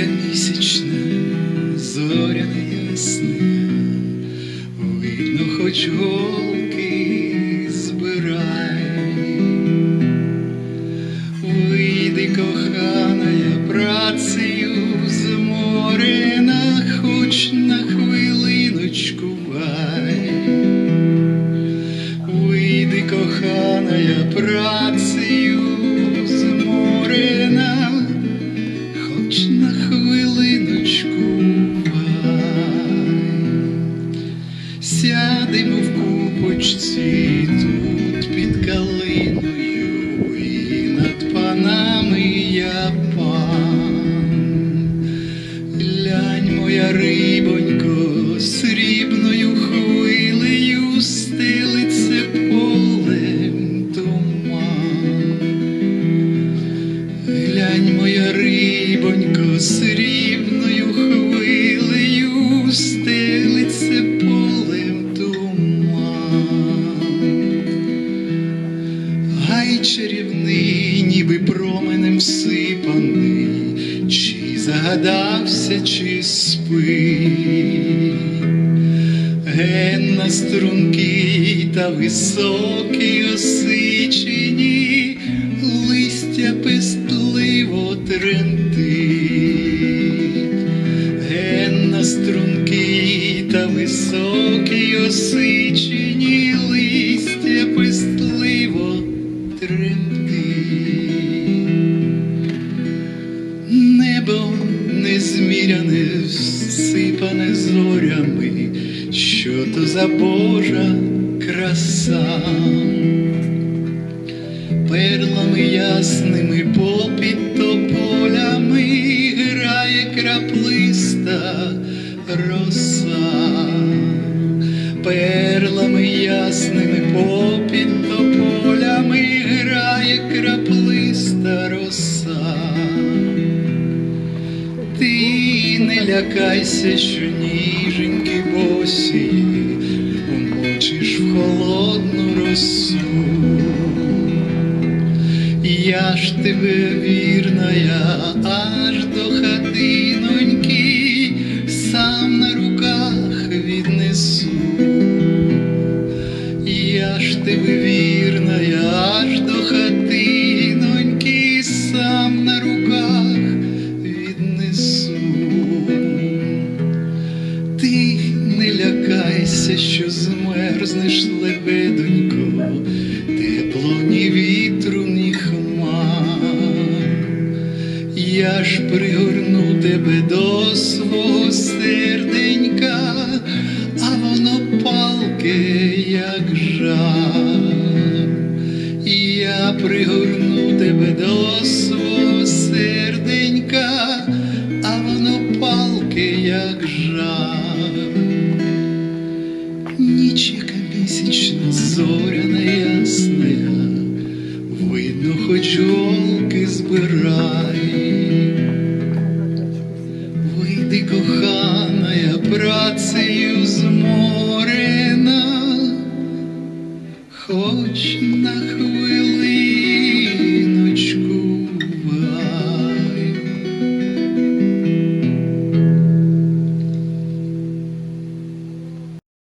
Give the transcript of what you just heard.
Вічне зоряне ясне, видно, хоч голки збирай, вийди, коханая, працею зморена, хоч на хвилиночку вай. Вийди, коханая, працею рибонько, срібною хвилею стелиться полем туман. Глянь, моя рибонько, срібною хвилею стелиться полем туман. Гай чарівний, ніби променем всипаний, чи загадався, чи спить. Ген на струнки та високі осичені, листя пестливо тремтить. Ген на струнки та високі осичені, листя пестливо тремтить. Всипане зорями, що то за Божа краса, перлами ясними попід тополями грає краплиста роса, перлами ясними попід тополями лякайся, що ніженьки босі умочиш в холодну росу. Я ж тебе вірна, я аж до хатиноньки сам на руках лякайся, що змерзнеш лебедонько, тепло ні вітру, ні хмар. Я ж пригорну тебе до свого серденька, а воно палке, як жар. Я пригорну ніч, яка місячна, зоря неясна, видно, хоч олки збирає.